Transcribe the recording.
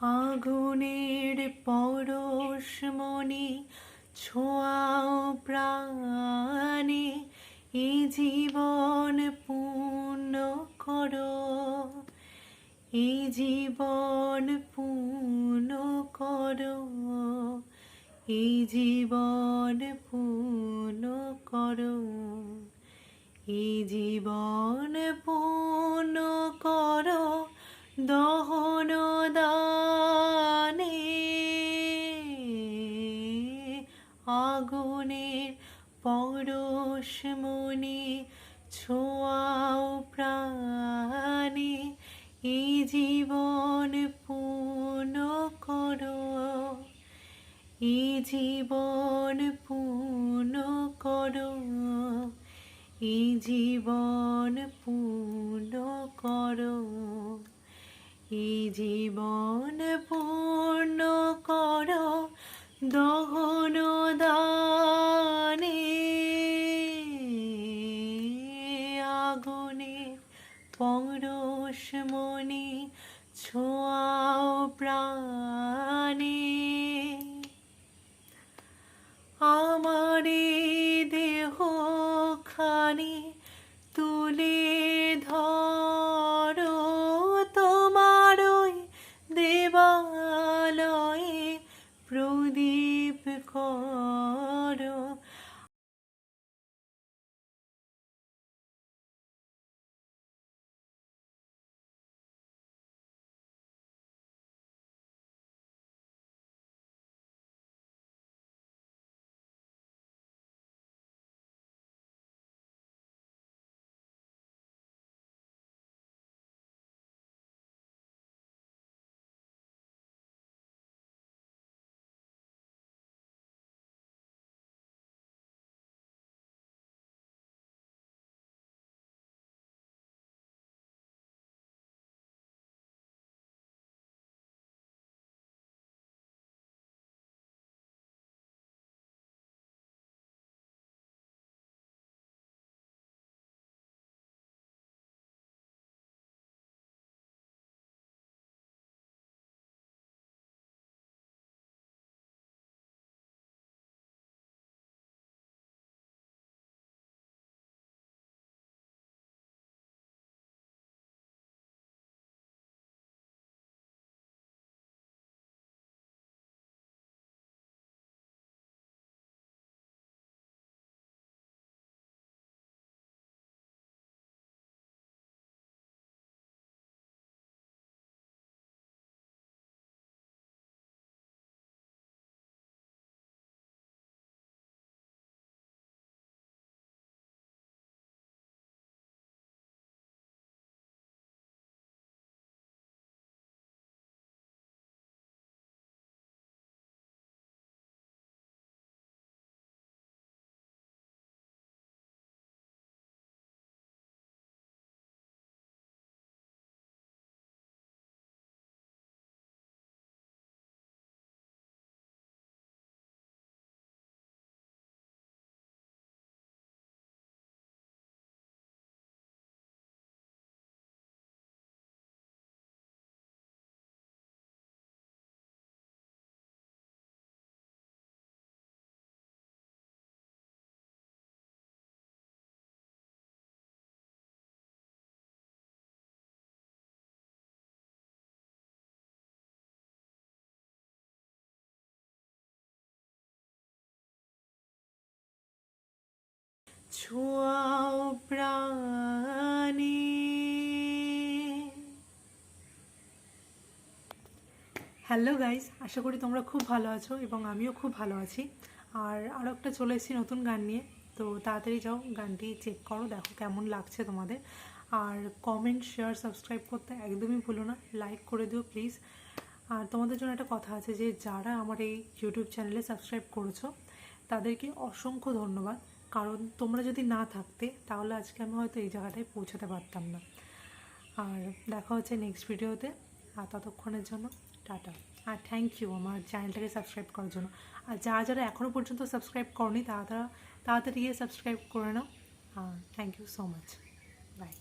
আগুনের পরশ মনে, ছোঁয়াও প্রাণে এই জীবন পূর্ণ করো। এই জীবন পূর্ণ করো। এই জীবন পূর্ণ করো। এই জীবন পূর্ণ করো। দহন পরশ মনে ছোঁয়াও প্রাণে এই জীবন পূর্ণ করো। এই জীবন পূর্ণ করো। এই জীবন ছোঁয়াও প্রাণে। আমারে দেহ খানি তুলে ধরো তোমার দেবালয়ে প্রদীপ করো ছোঁয়াও প্রাণে। হ্যালো গাইস আশা করি তোমরা খুব ভালো আছো এবং আমিও খুব ভালো আছি। আর আরও একটা চলে এসেছি নতুন গান নিয়ে। তো তাড়াতাড়ি যাও, গানটি চেক করো, দেখো কেমন লাগছে তোমাদের। আর কমেন্ট শেয়ার সাবস্ক্রাইব করতে একদমই ভুলো না লাইক করে দিও প্লিজ আর তোমাদের জন্য একটা কথা আছে যে যারা আমার এই ইউটিউব চ্যানেলে সাবস্ক্রাইব করেছ, তাদেরকে অসংখ্য ধন্যবাদ। কারণ তোমরা যদি না থাকতে, তাহলে আজকে আমি হয়তো এই জায়গাটায় পৌঁছাতে পারতাম না। আর দেখা হচ্ছে নেক্সট ভিডিওতে আর ততক্ষণের জন্য টাটা। আর থ্যাংক ইউ আমার চ্যানেলটাকে সাবস্ক্রাইব করার জন্য। আর যা যারা এখনও পর্যন্ত সাবস্ক্রাইব করনি, তারা তাড়াতাড়ি গিয়ে সাবস্ক্রাইব করে নাও। আর thank you so much bye